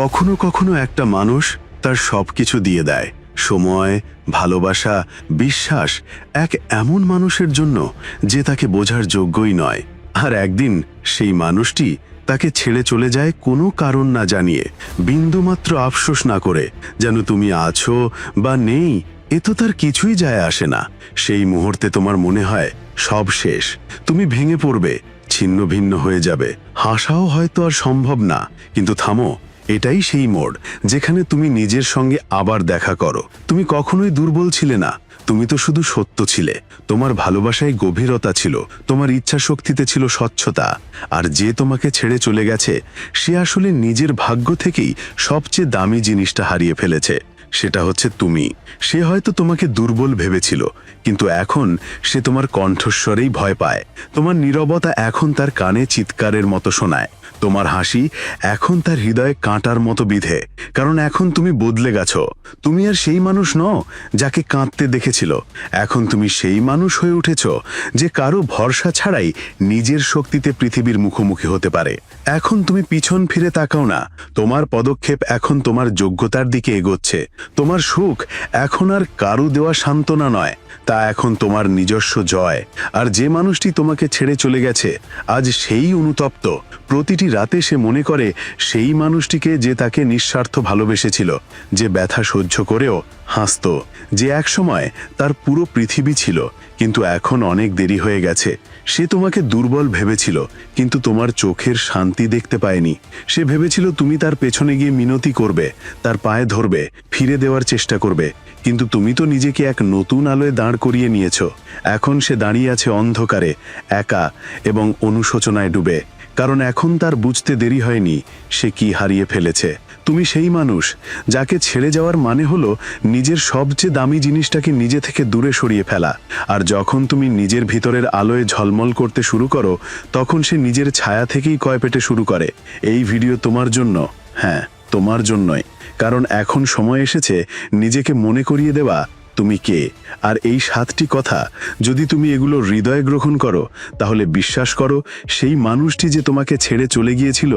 কখনো কখনো একটা মানুষ তার সব কিছু দিয়ে দেয়। সময়, ভালোবাসা, বিশ্বাস এক এমন মানুষের জন্য যে তাকে বোঝার যোগ্যই নয়। আর একদিন সেই মানুষটি তাকে ছেড়ে চলে যায় কোনো কারণ না জানিয়ে, বিন্দুমাত্র আফসোস না করে, যেন তুমি আছো বা নেই, এ তো তার কিছুই যায় আসে না। সেই মুহূর্তে তোমার মনে হয় সব শেষ। তুমি ভেঙে পড়বে, ছিন্ন ভিন্ন হয়ে যাবে। হাসাও হয়তো আর সম্ভব না, কিন্তু থামো এটাই সেই মোড় যেখানে তুমি নিজের সঙ্গে আবার দেখা করো। তুমি কখনোই দুর্বল ছিলে না। তুমি তো শুধু সত্য ছিলে। তোমার ভালোবাসায় গভীরতা ছিল। তোমার ইচ্ছা শক্তিতে ছিল স্বচ্ছতা। আর যে তোমাকে ছেড়ে চলে গেছে, সে আসলে নিজের ভাগ্য থেকেই সবচেয়ে দামি জিনিসটা হারিয়ে ফেলেছে। সেটা হচ্ছে তুমি। সে হয়তো তোমাকে দুর্বল ভেবেছিল, কিন্তু এখন সে তোমার কণ্ঠস্বরেই ভয় পায়। তোমার নীরবতা এখন তার কানে চিৎকারের মতো শোনায়। তোমার হাসি এখন তার হৃদয়ে কাঁটার মতো বিধে, কারণ এখন তুমি বদলে গেছো। তুমি আর সেই মানুষ নও যাকে কাঁদতে দেখেছিল। এখন তুমি সেই মানুষ হয়ে উঠেছ যে কারও ভরসা ছাড়াই নিজের শক্তিতে পৃথিবীর মুখোমুখি হতে পারে। এখন তুমি পিছন ফিরে তাকাও না। তোমার পদক্ষেপ এখন তোমার যোগ্যতার দিকে এগোচ্ছে। তোমার সুখ এখন আর কারু দেওয়া সান্ত্বনা নয়। তা এখন তোমার নিজস্ব জয়। আর যে মানুষটি তোমাকে ছেড়ে চলে গেছে, আজ সেই অনুতপ্ত। প্রতিটি রাতে সে মনে করে সেই মানুষটিকে যে তাকে নিঃস্বার্থ ভালোবেসেছিল, যে ব্যথা সহ্য করেও হাসত, যে একসময় তার পুরো পৃথিবী ছিল, কিন্তু এখন অনেক দেরি হয়ে গেছে। সে তোমাকে দুর্বল ভেবেছিল, কিন্তু তোমার চোখের শান্তি দেখতে পায়নি। সে ভেবেছিল তুমি তার পেছনে গিয়ে মিনতি করবে, তার পায়ে ধরবে, ফিরে দেওয়ার চেষ্টা করবে, কিন্তু তুমি তো নিজেকে এক নতুন আলোয় দাঁড় করিয়ে নিয়েছ। এখন সে দাঁড়িয়ে আছে অন্ধকারে, একা এবং অনুশোচনায় ডুবে। কারণ এখন তার বুঝতে দেরি হয়নি সে কি হারিয়ে ফেলেছে। তুমি সেই মানুষ যাকে ছেড়ে যাওয়ার মানে হলো নিজের সবচেয়ে দামি জিনিসটাকে নিজে থেকে দূরে সরিয়ে ফেলা। আর যখন তুমি নিজের ভিতরের আলোয় ঝলমল করতে শুরু করো, তখন সে নিজের ছায়া থেকেই কয় পেটে শুরু করে। এই ভিডিও তোমার জন্য। হ্যাঁ তোমার জন্যই। কারণ এখন সময় এসেছে নিজেকে মনে করিয়ে দেওয়া তুমি কে? আর এই সাতটি কথা যদি তুমি এগুলো হৃদয়ে গ্রহণ করো, তাহলে বিশ্বাস করো সেই মানুষটি যে তোমাকে ছেড়ে চলে গিয়েছিল,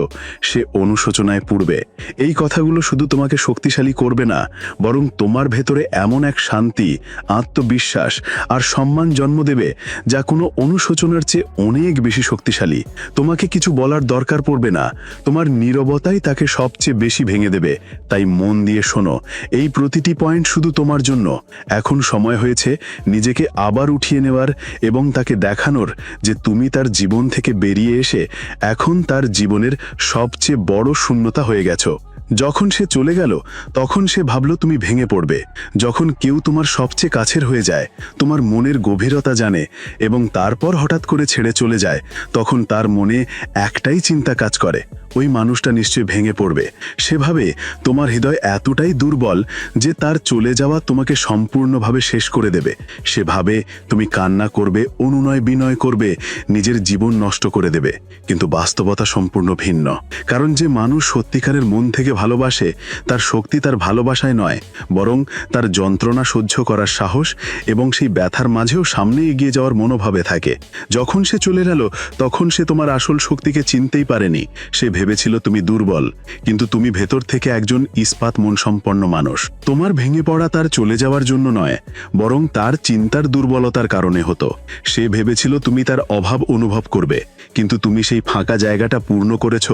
সে অনুশোচনায় পূর্বে এই কথাগুলো শুধু তোমাকে শক্তিশালী করবে না, বরং তোমার ভেতরে এমন এক শান্তি, আত্মবিশ্বাস আর সম্মান জন্ম দেবে, যা কোনো অনুশোচনার চেয়ে অনেক বেশি শক্তিশালী। তোমাকে কিছু বলার দরকার পড়বে না, তোমার নীরবতাই তাকে সবচেয়ে বেশি ভেঙে দেবে। তাই মন দিয়ে শোনো, এই প্রতিটি পয়েন্ট শুধু তোমার জন্য এখন সময় হয়েছে নিজেকে আবার উঠিয়ে নেওয়ার এবং তাকে দেখানোর যে তুমি তার জীবন থেকে বেরিয়ে এসে এখন তার জীবনের সবচেয়ে বড় শূন্যতা হয়ে গেছো। যখন সে চলে গেল, তখন সে ভাবল তুমি ভেঙে পড়বে। যখন কেউ তোমার সবচেয়ে কাছের হয়ে যায়, তোমার মনের গভীরতা জানে এবং তারপর হঠাৎ করে ছেড়ে চলে যায়, তখন তার মনে একটাই চিন্তা কাজ করে। ওই মানুষটা নিশ্চয়ই ভেঙে পড়বে। সেভাবে তোমার হৃদয় এতটাই দুর্বল যে তার চলে যাওয়া তোমাকে সম্পূর্ণভাবে শেষ করে দেবে। সে ভাবে তুমি কান্না করবে, অনুনয় বিনয় করবে, নিজের জীবন নষ্ট করে দেবে। কিন্তু বাস্তবতা সম্পূর্ণ ভিন্ন। কারণ যে মানুষ সত্যিকারের মন থেকে ভালোবাসে, তার শক্তি তার ভালোবাসায় নয়, বরং তার যন্ত্রণা সহ্য করার সাহস এবং সেই ব্যথার মাঝেও সামনে এগিয়ে যাওয়ার মনোভাবে থাকে। যখন সে চলে গেল, তখন সে তোমার আসল শক্তিকে চিনতেই পারেনি। সে ভেবেছিল তুমি দুর্বল, কিন্তু তুমি ভেতর থেকে একজন ইস্পাত মন সম্পন্ন মানুষ। তোমার ভেঙে পড়া তার চলে যাওয়ার জন্য নয়, বরং তার চিন্তার দুর্বলতার কারণে হতো। সে ভেবেছিল তুমি তার অভাব অনুভব করবে, কিন্তু তুমি সেই ফাঁকা জায়গাটা পূর্ণ করেছ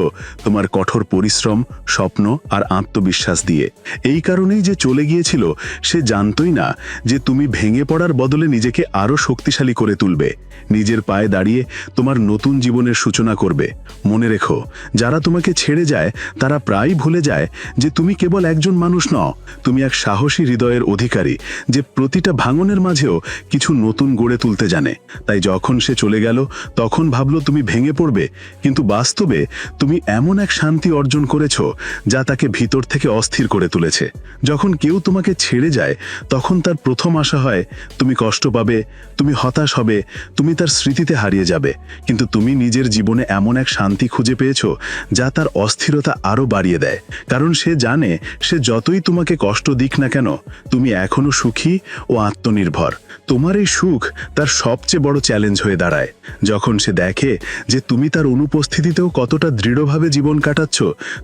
তোমার কঠোর পরিশ্রম, স্বপ্ন আর আত্মবিশ্বাস দিয়ে। এই কারণেই যে চলে গিয়েছিল, সে জানতই না যে তুমি ভেঙে পড়ার বদলে নিজেকে আরও শক্তিশালী করে তুলবে। নিজের পায়ে দাঁড়িয়ে তোমার নতুন জীবনের সূচনা করবে। মনে রেখো, যারা তোমাকে ছেড়ে যায়, তারা প্রায় ভুলে যায় যে তুমি কেবল একজন মানুষ নও, তুমি এক সাহসী হৃদয়ের অধিকারী যে প্রতিটা ভাঙনের মাঝেও কিছু নতুন গড়ে তুলতে জানে। তাই যখন সে চলে গেল, তখন ভাবলো তুমি ভেঙে পড়বে, কিন্তু বাস্তবে তুমি এমন এক শান্তি অর্জন করেছ যা তাকে ভিতর থেকে অস্থির করে তুলেছে। যখন কেউ তোমাকে ছেড়ে যায়, তখন তার প্রথম আশা হয়, তুমি কষ্ট পাবে, তুমি হতাশ হবে, তুমি তার স্মৃতিতে হারিয়ে যাবে। কিন্তু তুমি নিজের জীবনে এমন এক শান্তি খুঁজে পেয়েছ যা তার অস্থিরতা আরও বাড়িয়ে দেয়। কারণ সে জানে, সে যতই তোমাকে কষ্ট দিক না কেন, তুমি এখনও সুখী ও আত্মনির্ভর। তোমার এই সুখ তার সবচেয়ে বড় চ্যালেঞ্জ হয়ে দাঁড়ায়। যখন সে দেখে যে তুমি তার অনুপস্থিতিতেও কতটা দৃঢ়ভাবে জীবন কাটাচ্ছ,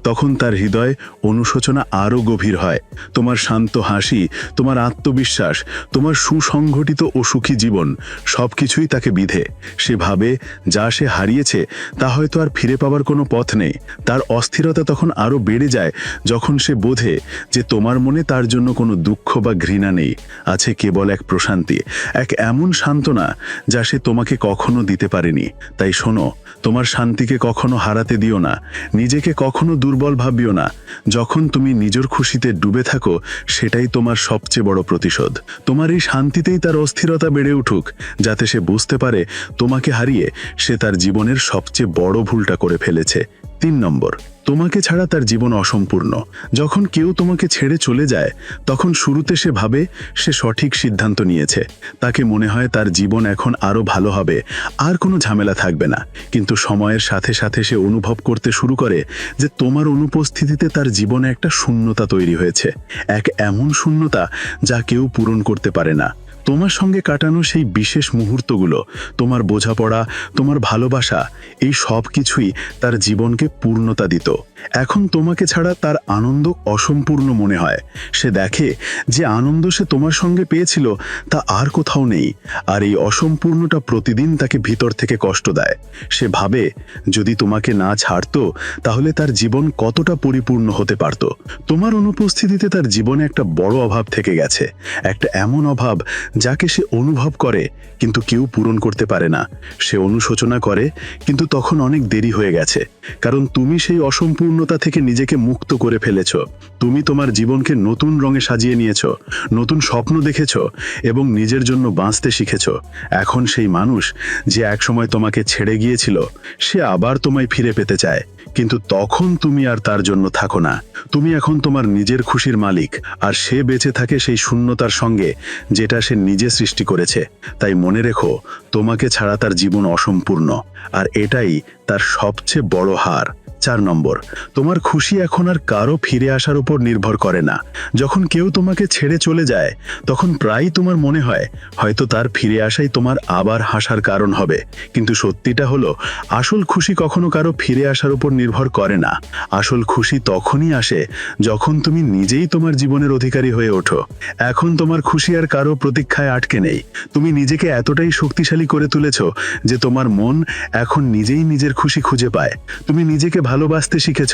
তখন তার হৃদয় অনুশোচনা আরও গভীর হয়। তোমার শান্ত হাসি, তোমার আত্মবিশ্বাস, তোমার সুসংগঠিত ও সুখী জীবন সব কিছুই তাকে বিধে। সে ভাবে যা সে হারিয়েছে, তা হয়তো আর ফিরে পাওয়ার কোনো পথ নেই। তার অস্থিরতা তখন আরও বেড়ে যায় যখন সে বোঝে যে তোমার মনে তার জন্য কোনো দুঃখ বা ঘৃণা নেই। আছে কেবল এক প্রশান্তি, এক এমন সান্ত্বনা যা সে তোমাকে কখনো দিতে পারেনি। তাই শোনো, তোমার শান্তিকে কখনো হারাতে দিও না, নিজেকে কখনো দুর্বল ভাবিও না। যখন তুমি নিজের খুশিতে ডুবে থাকো, সেটাই তোমার সবচেয়ে বড় প্রতিশোধ। তোমার এই শান্তিতেই তার অস্থিরতা বেড়ে উঠুক, যাতে সে বুঝতে পারে তোমাকে হারিয়ে সে তার জীবনের সবচেয়ে বড় ভুলটা করে ফেলেছে। তিন নম্বর, তোমাকে ছাড়া তার জীবন অসম্পূর্ণ। যখন কেউ তোমাকে ছেড়ে চলে যায়, তখন শুরুতে সে ভাবে সে সঠিক সিদ্ধান্ত নিয়েছে। তাকে মনে হয় তার জীবন এখন আরও ভালো হবে, আর কোনো ঝামেলা থাকবে না। কিন্তু সময়ের সাথে সাথে সে অনুভব করতে শুরু করে যে তোমার অনুপস্থিতিতে তার জীবনে একটা শূন্যতা তৈরি হয়েছে। এক এমন শূন্যতা যা কেউ পূরণ করতে পারে না। তোমার সঙ্গে কাটানো সেই বিশেষ মুহূর্তগুলো, তোমার বোঝাপড়া, তোমার ভালোবাসা, এই সব কিছুই তার জীবনকে পূর্ণতা দিত। এখন তোমাকে ছাড়া তার আনন্দ অসম্পূর্ণ মনে হয়। সে দেখে যে আনন্দ সে তোমার সঙ্গে পেয়েছিল তা আর কোথাও নেই, আর এই অসম্পূর্ণটা প্রতিদিন তাকে ভিতর থেকে কষ্ট দেয়। সে ভাবে, যদি তোমাকে না ছাড়তো, তাহলে তার জীবন কতটা পরিপূর্ণ হতে পারত। তোমার অনুপস্থিতিতে তার জীবনে একটা বড় অভাব থেকে গেছে। একটা এমন অভাব যাকে সে অনুভব করে, কিন্তু কেউ পূরণ করতে পারে না। সে অনুশোচনা করে, কিন্তু তখন অনেক দেরি হয়ে গেছে। কারণ তুমি সেই অসম্পূর্ণতা থেকে নিজেকে মুক্ত করে ফেলেছ। তুমি তোমার জীবনকে নতুন রঙে সাজিয়ে নিয়েছ, নতুন স্বপ্ন দেখেছ এবং নিজের জন্য বাঁচতে শিখেছ। এখন সেই মানুষ যে একসময় তোমাকে ছেড়ে গিয়েছিল, সে আবার তোমায় ফিরে পেতে চায়। কিন্তু তখন তুমি আর তার জন্য থাকো না। তুমি এখন তোমার নিজের খুশির মালিক, আর সে বেঁচে থাকে সেই শূন্যতার সঙ্গে, যেটা সে নিজে সৃষ্টি করেছে। তাই মনে রেখো, তোমাকে ছাড়া তার জীবন অসম্পূর্ণ, আর এটাই তার সবচেয়ে বড় হার। চার নম্বর, তোমার খুশি এখন আর কারও ফিরে আসার উপর নির্ভর করে না। যখন কেউ তোমাকে ছেড়ে চলে যায়, তখন প্রায়ই তোমার মনে হয়, হয়তো তার ফিরে আসাই তোমার আবার হাসার কারণ হবে। কিন্তু সত্যিটা হলো, আসল খুশি কখনো কারও ফিরে আসার উপর নির্ভর করে না। আসল খুশি তখনই আসে যখন তুমি নিজেই তোমার জীবনের অধিকারী হয়ে ওঠো। এখন তোমার খুশি আর কারও প্রতীক্ষায় আটকে নেই। তুমি নিজেকে এতটাই শক্তিশালী করে তুলেছ যে তোমার মন এখন নিজেই নিজের খুশি খুঁজে পায়। তুমি নিজেকে ভালোবাসতে শিখেছ,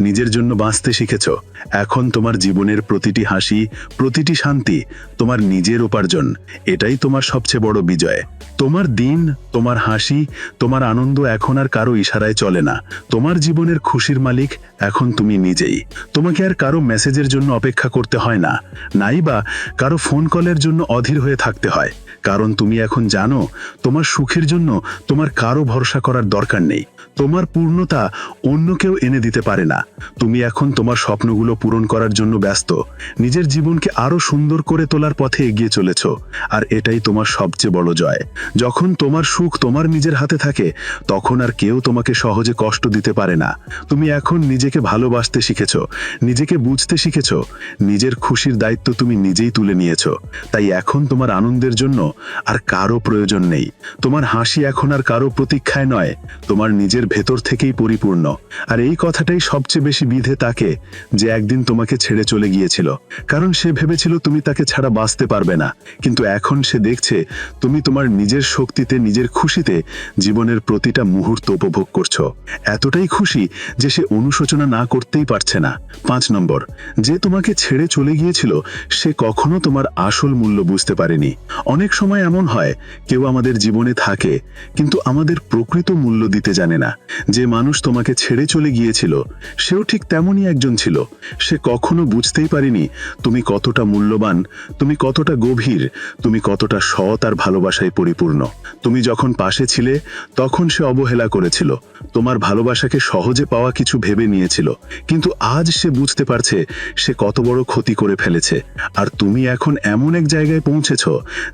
নিজের জন্য বাঁচতে শিখেছ। এখন তোমার জীবনের প্রতিটি হাসি, প্রতিটি শান্তি তোমার নিজের উপার্জন। এটাই তোমার সবচেয়ে বড় বিজয়। তোমার দিন, তোমার হাসি, তোমার আনন্দ এখন আর কারও ইশারায় চলে না। তোমার জীবনের খুশির মালিক এখন তুমি নিজেই। তোমাকে আর কারও মেসেজের জন্য অপেক্ষা করতে হয় না। নাই বা কারও ফোন কলের জন্য অধীর হয়ে থাকতে হয়। কারণ তুমি এখন জানো, তোমার সুখের জন্য তোমার কারও ভরসা করার দরকার নেই। তোমার পূর্ণতা অন্য কেউ এনে দিতে পারে না। তুমি এখন তোমার স্বপ্নগুলো পূরণ করার জন্য ব্যস্ত। নিজের জীবনকে আরও সুন্দর করে তোলার পথে এগিয়ে চলেছ। আর এটাই তোমার সবচেয়ে বড় জয়। যখন তোমার সুখ তোমার নিজের হাতে থাকে, তখন আর কেউ তোমাকে সহজে কষ্ট দিতে পারে না। তুমি এখন নিজেকে ভালোবাসতে শিখেছ, নিজেকে বুঝতে শিখেছ, নিজের খুশির দায়িত্ব তুমি নিজেই তুলে নিয়েছ। তাই এখন তোমার আনন্দের জন্য আর কারও প্রয়োজন নেই। তোমার হাসি এখন আর কারও প্রতীক্ষায় নয়। তোমার নিজের ভেতর থেকেই পরিপূর্ণ। আর এই কথাটাই সবচেয়ে বেশি বিধে তাকে যে একদিন তোমাকে ছেড়ে চলে গিয়েছিল। কারণ সে ভেবেছিল তুমি তাকে ছাড়া বাঁচতে পারবে না। কিন্তু এখন সে দেখছে তুমি তোমার নিজের শক্তিতে, নিজের খুশিতে জীবনের প্রতিটা মুহূর্ত উপভোগ করছ। এতটাই খুশি যে সে অনুশোচনা না করতেই পারছে না। পাঁচ নম্বর, যে তোমাকে ছেড়ে চলে গিয়েছিল, সে কখনো তোমার আসল মূল্য বুঝতে পারেনি। অনেক সময় এমন হয়, কেউ আমাদের জীবনে থাকে, কিন্তু আমাদের প্রকৃত মূল্য দিতে জানে না। যে মানুষ তোমাকে ছেড়ে চলে গিয়েছিল, সেও ঠিক তেমনই একজন ছিল। সে কখনো বুঝতেই পারেনি, তুমি কতটা মূল্যবান, তুমি কতটা গভীর, তুমি কতটা সৎ আর ভালোবাসায় পরিপূর্ণ। তুমি যখন পাশে ছিলে, তখন সে অবহেলা করেছিল। তোমার ভালোবাসাকে সহজে পাওয়া কিছু ভেবে নিয়েছিল। কিন্তু আজ সে বুঝতে পারছে, সে কত বড় ক্ষতি করে ফেলেছে। আর তুমি এখন এমন এক জায়গায় পৌঁছেছ,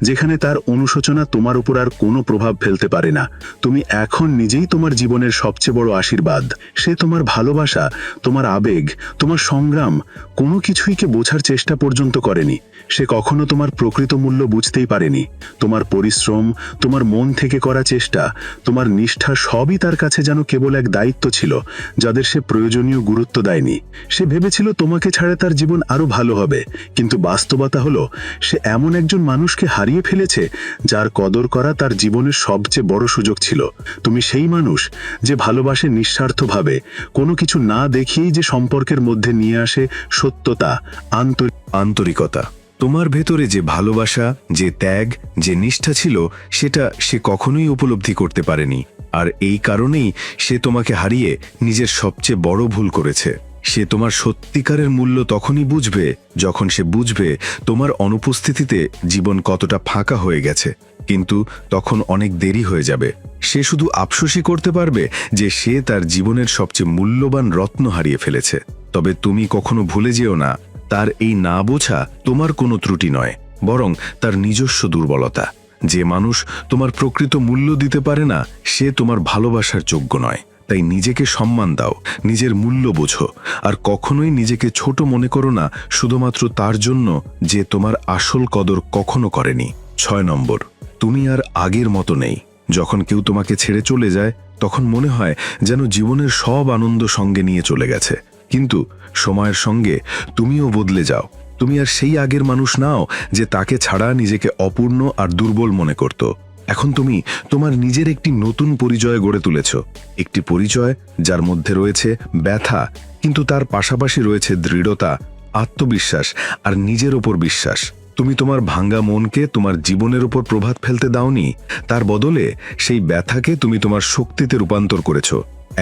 যেখানে তার অনুশোচনা তোমার উপর আর কোনো প্রভাব ফেলতে পারে না। তুমি এখন নিজেই তোমার জীবনের সবচেয়ে বড় আশীর্বাদ। সে তোমার ভালোবাসা, তোমার আবেগ, তোমার সংগ্রাম, কোনো কিছুইকে বোঝার চেষ্টা পর্যন্ত করেনি। সে কখনো তোমার প্রকৃত মূল্য বুঝতেই পারেনি। তোমার পরিশ্রম, তোমার মন থেকে করা চেষ্টা, তোমার নিষ্ঠা সবই তার কাছে যেন কেবল এক দায়িত্ব ছিল, যাদের সে প্রয়োজনীয় গুরুত্ব দেয়নি। সে ভেবেছিল তোমাকে ছাড়া তার জীবন আরও ভালো হবে, কিন্তু বাস্তবতা হলো, সে এমন একজন মানুষকে হারিয়ে ফেলেছে, যার কদর করা তার জীবনের সবচেয়ে বড় সুযোগ ছিল। তুমি সেই মানুষ যে ভালোবাসে নিঃস্বার্থভাবে। কোনো কিছু না দেখিয়েই যে সম্পর্কের মধ্যে নিয়ে আসে সত্যতা, আন্তরিক আন্তরিকতা। তোমার ভেতরে যে ভালোবাসা, যে ত্যাগ, যে নিষ্ঠা ছিল, সেটা সে কখনোই উপলব্ধি করতে পারেনি। আর এই কারণেই সে তোমাকে হারিয়ে নিজের সবচেয়ে বড় ভুল করেছে। সে তোমার সত্যিকারের মূল্য তখনই বুঝবে, যখন সে বুঝবে তোমার অনুপস্থিতিতে জীবন কতটা ফাঁকা হয়ে গেছে। কিন্তু তখন অনেক দেরি হয়ে যাবে। সে শুধু আফসোসই করতে পারবে যে সে তার জীবনের সবচেয়ে মূল্যবান রত্ন হারিয়ে ফেলেছে। তবে তুমি কখনো ভুলে যেও না, তার এই না বোঝা তোমার কোনো ত্রুটি নয়, বরং তার নিজস্ব দুর্বলতা। যে মানুষ তোমার প্রকৃত মূল্য দিতে পারে না, সে তোমার ভালোবাসার যোগ্য নয়। তাই নিজেকে সম্মান দাও, নিজের মূল্য বোঝো, আর কখনোই নিজেকে ছোট মনে করো না, শুধুমাত্র তার জন্য যে তোমার আসল কদর কখনো করেনি। ছয় নম্বর। তুমি আর আগের মতো নেই। যখন কেউ তোমাকে ছেড়ে চলে যায়, তখন মনে হয় যেন জীবনের সব আনন্দ সঙ্গে নিয়ে চলে গেছে। কিন্তু সময়ের সঙ্গে তুমিও বদলে যাও। তুমি আর সেই আগের মানুষ নাও যে তাকে ছাড়া নিজেকে অপূর্ণ আর দুর্বল মনে করত। এখন তুমি তোমার নিজের একটি নতুন পরিচয় গড়ে তুলেছ। একটি পরিচয় যার মধ্যে রয়েছে ব্যথা, কিন্তু তার পাশাপাশি রয়েছে দৃঢ়তা, আত্মবিশ্বাস আর নিজের ওপর বিশ্বাস। তুমি তোমার ভাঙ্গা মনকে তোমার জীবনের উপর প্রভাব ফেলতে দাওনি, তার বদলে সেই ব্যথাকে তুমি তোমার শক্তিতে রূপান্তর করেছ।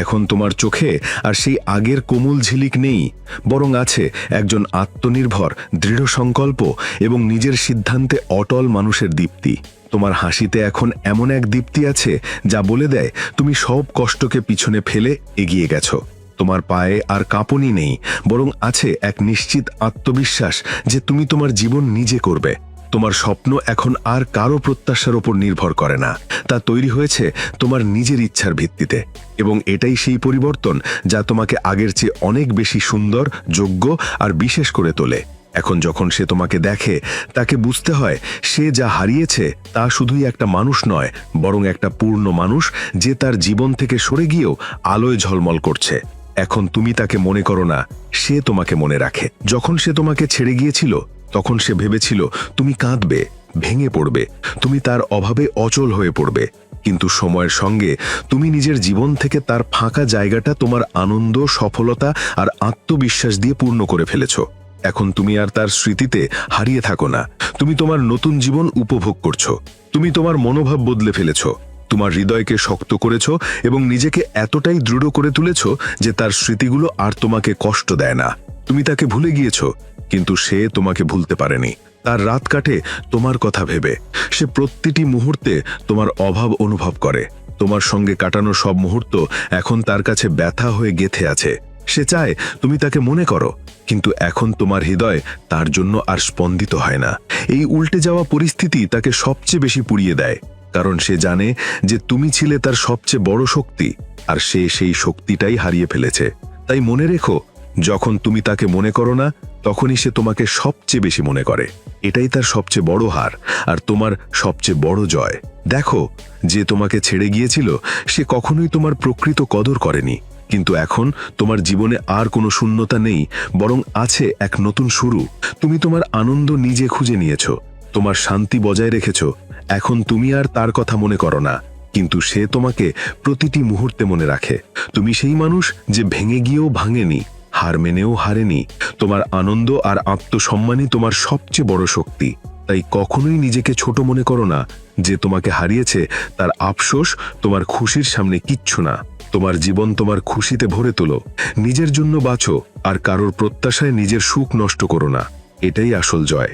এখন তোমার চোখে আর সেই আগের কোমল ঝিলিক নেই, বরং আছে একজন আত্মনির্ভর, দৃঢ় সংকল্প এবং নিজের সিদ্ধান্তে অটল মানুষের দীপ্তি। তোমার হাসিতে এখন এমন এক দীপ্তি আছে যা বলে দেয়, তুমি সব কষ্টকে পিছনে ফেলে এগিয়ে গেছো। তোমার পায়ে আর কাঁপনি নেই, বরং আছে এক নিশ্চিত আত্মবিশ্বাস যে তুমি তোমার জীবন নিজে করবে। তোমার স্বপ্ন এখন আর কারও প্রত্যাশার ওপর নির্ভর করে না। তা তৈরি হয়েছে তোমার নিজের ইচ্ছার ভিত্তিতে। এবং এটাই সেই পরিবর্তন যা তোমাকে আগের চেয়ে অনেক বেশি সুন্দর, যোগ্য আর বিশেষ করে তোলে। এখন যখন সে তোমাকে দেখে, তাকে বুঝতে হয় সে যা হারিয়েছে তা শুধুই একটা মানুষ নয়, বরং একটা পূর্ণ মানুষ যে তার জীবন থেকে সরে গিয়েও আলোয় ঝলমল করছে। এখন তুমি তাকে মনে করো না, সে তোমাকে মনে রাখে। যখন সে তোমাকে ছেড়ে গিয়েছিল, তখন সে ভেবেছিল, তুমি কাঁদবে, ভেঙে পড়বে, তুমি তার অভাবে অচল হয়ে পড়বে। কিন্তু সময়ের সঙ্গে তুমি নিজের জীবন থেকে তার ফাঁকা জায়গাটা তোমার আনন্দ, সফলতা আর আত্মবিশ্বাস দিয়ে পূর্ণ করে ফেলেছ। এখন তুমি আর তার স্মৃতিতে হারিয়ে থাকো না। তুমি তোমার নতুন জীবন উপভোগ করছ। তুমি তোমার মনোভাব বদলে ফেলেছো। তোমার হৃদয়কে শক্ত করেছ এবং নিজেকে এতটাই দৃঢ় করে তুলেছো যে তার স্মৃতিগুলো আর তোমাকে কষ্ট দেয় না। তুমি তাকে ভুলে গিয়েছো, কিন্তু সে তোমাকে ভুলতে পারেনি। তার রাত কাটে তোমার কথা ভেবে। সে প্রতিটি মুহূর্তে তোমার অভাব অনুভব করে। তোমার সঙ্গে কাটানো সব মুহূর্ত এখন তার কাছে ব্যথা হয়ে গেথে আছে। সে চায়, তুমি তাকে মনে করো। কিন্তু এখন তোমার হৃদয় তার জন্য আর স্পন্দিত হয় না। এই উল্টে যাওয়া পরিস্থিতি তাকে সবচেয়ে বেশি পুড়িয়ে দেয়। কারণ সে জানে যে তুমি ছিলে তার সবচেয়ে বড় শক্তি, আর সে সেই শক্তিটাই হারিয়ে ফেলেছে। তাই মনে রেখো, যখন তুমি তাকে মনে করো না, তখনই সে তোমাকে সবচেয়ে বেশি মনে করে। এটাই তার সবচেয়ে বড় হার, আর তোমার সবচেয়ে বড় জয়। দেখো, যে তোমাকে ছেড়ে গিয়েছিল, সে কখনোই তোমার প্রকৃত কদর করেনি। কিন্তু এখন তোমার জীবনে আর কোনো শূন্যতা নেই, বরং আছে এক নতুন শুরু। তুমি তোমার আনন্দ নিজে খুঁজে নিয়েছো, তোমার শান্তি বজায় রেখেছো এখন তুমি আর তার কথা মনে করো না, কিন্তু সে তোমাকে প্রতিটি মুহূর্তে মনে রাখে। তুমি সেই মানুষ যে ভেঙে গিয়েও ভাঙেনি, হার মেনেও হারেনি, তোমার আনন্দ আর আত্মসম্মানই তোমার সবচেয়ে বড় শক্তি। তাই কখনোই নিজেকে ছোট মনে করো না, যে তোমাকে হারিয়েছে তার আফসোস তোমার খুশির সামনে কিচ্ছু না। তোমার জীবন তোমার খুশিতে ভরে তোলো। নিজের জন্য বাঁচো আর কারোর প্রত্যাশায় নিজের সুখ নষ্ট করো না। এটাই আসল জয়।